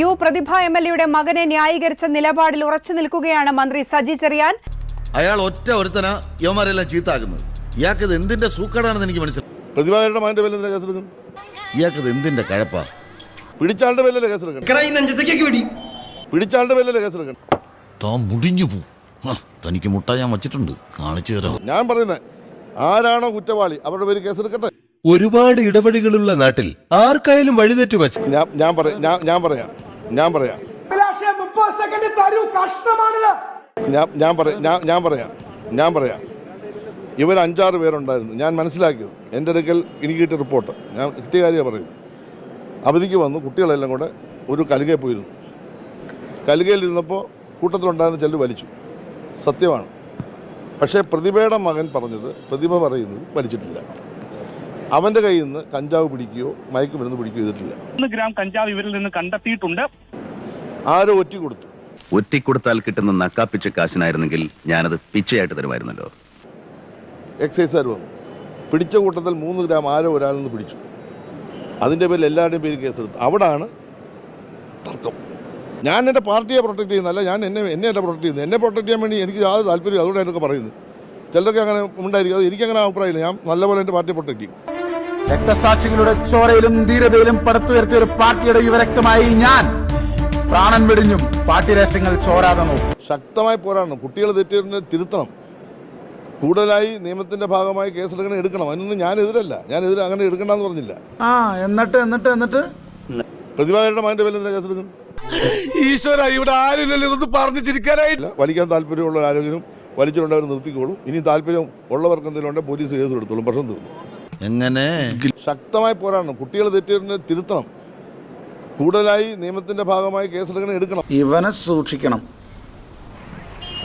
U പ്രതിഭ M L എയുടെ മകനെ ന്യായീകരിച്ച നിലപാടിൽ ഉറച്ചു നിൽക്കുകയാണ് മന്ത്രി സജി ചെറിയാൻ. അയാൾ ഒറ്റ ഒരുത്തനാ യവന്മാരെല്ലാം ചീത്താക്കുന്നത്. ഇത് എന്തിന്റെ സൂക്കടാണെന്ന് എനിക്ക് മനസ്സിലായി. പ്രതിഭാകരുടെ മകന്റെ പേരിൽ എന്തിനാ കേസെടുക്കുന്നത്? ഇയാൾക്കത് എന്തിന്റെ കഴപ്പാ? പിടിച്ചാളുടെ പേരിലല്ലേ കേസെടുക്കണം പിടിച്ചാളുടെ പേരിലല്ലേ കേസെടുക്കണം താൻ മുടിഞ്ഞു പോ. ഹ, തനിക്ക് മുട്ട ഞാൻ വച്ചിട്ടുണ്ട്. കാണിച്ചു തരാം. ഞാൻ പറയുന്നത് ആരാണോ കുറ്റവാളി അവരുടെ പേര് കേസെടുക്കട്ടെ. ഒരുപാട് ഇടവഴികളുള്ള നാട്ടിൽ ആർക്കായാലും വഴിതെറ്റു വച്ച ഞാൻ ഞാൻ പറയാം ഞാൻ ഞാൻ പറയാം. ഞാൻ പറയാം. ഞാൻ പറയാം ഞാൻ ഞാൻ പറയാം ഞാൻ പറയാം. ഇവർ അഞ്ചാറ് പേരുണ്ടായിരുന്നു. ഞാൻ മനസ്സിലാക്കിയത്. എന്റെ അടുക്കൽ എനിക്ക് കിട്ടിയ റിപ്പോർട്ട്. ഞാൻ കിട്ടിയ കാര്യമാണ് പറയുന്നത്. അവധിക്ക് വന്നു. കുട്ടികളെല്ലാം കൂടെ ഒരു കലുകയിൽ പോയിരുന്നു. കലുകയിൽ ഇരുന്നപ്പോൾ കൂട്ടത്തിലുണ്ടായിരുന്ന ചെല്ലു വലിച്ചു. സത്യമാണ്. പക്ഷേ പ്രതിഭയുടെ മകൻ പറഞ്ഞത് പ്രതിഭ പറയുന്നത് വലിച്ചിട്ടില്ല. അവന്റെ കയ്യിൽ നിന്ന് കഞ്ചാവ് പിടിക്കുകയോ മയക്കുമരുന്ന് പിടിക്കുകയോ ചെയ്തിട്ടില്ല. മൂന്ന് ഗ്രാം കഞ്ചാവ് ഇവരിൽ നിന്ന് കണ്ടെത്തിയിട്ടുണ്ട്. ആരോ ഒറ്റ കൊടുത്തു. ഒറ്റിക്കൊടുത്താൽ കിട്ടുന്ന നക്കാപ്പിച്ച കാശിനായിരുന്നെങ്കിൽ ഞാനത് പിച്ചയായിട്ട് തരുമായിരുന്നല്ലോ. എക്സൈസുകാർ വന്നു. പിടിച്ച കൂട്ടത്തിൽ മൂന്ന് ഗ്രാം ആരോ ഒരാളിൽ നിന്ന് പിടിച്ചു. അതിന്റെ പേരിൽ എല്ലാവരുടെയും പേര് കേസെടുത്തു. അവിടാണ് തർക്കം. ഞാൻ എന്റെ പാർട്ടിയെ പ്രൊട്ടക്ട് ചെയ്യുന്നല്ല ഞാൻ എന്നെ എന്നെ അല്ല പ്രൊട്ടക്ട് ചെയ്യുന്നത്. എന്നെ പ്രൊട്ടക്ട് ചെയ്യാൻ വേണ്ടി എനിക്ക് യാതൊരു താല്പര്യം അതുകൊണ്ടാണ് എന്നൊക്കെ പറയുന്നത്. ചിലരൊക്കെ അങ്ങനെ ഉണ്ടായിരിക്കും. അത് എനിക്കങ്ങനെ അഭിപ്രായമില്ല. ഞാൻ നല്ലപോലെ എന്റെ പാർട്ടിയെ പ്രൊട്ടക്ട് ചെയ്യും. രക്തസാക്ഷികളുടെ ചോരയിലും ധീരതയിലും പടുത്തുയർത്തിയ ഒരു പാർട്ടിയുടെ യുവരക്തമായി ഞാൻ പ്രാണൻ വെടിഞ്ഞും പാർട്ടി രഹസ്യങ്ങൾ ചോരാതെ നോക്കും. ശക്തമായി പോരാടണം. കുട്ടികൾ തെറ്റിയതിനെ തിരുത്തണം. കൂടുതലായി നിയമത്തിന്റെ ഭാഗമായി കേസെടുക്കണം എടുക്കണം. അതിനൊന്നും ഞാൻ എതിരല്ല ഞാൻ എതിരെ അങ്ങനെ എടുക്കണ്ടെന്ന് പറഞ്ഞില്ല. ആ എന്നിട്ട് എന്നിട്ട് എന്നിട്ട്? പ്രതിഭാകരുടെ മകന്റെ പേരിൽ എന്താ കേസെടുക്കുന്നത്? ഈശ്വര ഇവിടെ ആരും ഇതൊന്നും പറഞ്ഞു ചിരിക്കാനായില്ല വലിക്കാൻ താല്പര്യമുള്ള ആരോഗ്യം വലിച്ചിട്ടുണ്ടവർ നിർത്തിക്കോളും. ഇനി താല്പര്യം ഉള്ളവർക്ക് എന്തെങ്കിലും ഉണ്ടെങ്കിൽ പോലീസ് കേസ് എടുത്തോളും പ്രശ്നം തീർന്നു. എങ്ങനെ? ശക്തമായി പോരാടണം. കുട്ടികൾ തെറ്റിയതിനെ തിരുത്തണം. കൂടുതലായി നിയമത്തിന്റെ ഭാഗമായി കേസെടുക്കണം എടുക്കണം. ഇവനെ സൂക്ഷിക്കണം.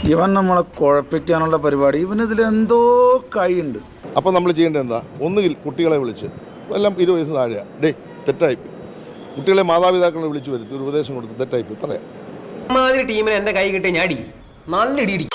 ഇവൻ നമ്മളെ കുഴപ്പിക്കാനുള്ള പരിപാടി. ഇവനിതിൽ എന്തോ കൈയുണ്ട്. അപ്പം നമ്മൾ ചെയ്യേണ്ടത് എന്താ? ഒന്നുകിൽ കുട്ടികളെ വിളിച്ച്. എല്ലാം ഇരുപത് വയസ്സ് താഴെയാ. ഡേ തെറ്റായി കുട്ടികളെ മാതാപിതാക്കളെ വിളിച്ചു വരുത്തി ഒരു ഉപദേശം കൊടുത്ത് തെറ്റായി പറയാം. മാതിരി ടീമിന് എന്റെ കൈ കിട്ടിയ ഞാടി. അടി നല്ല ഇടി ഇടി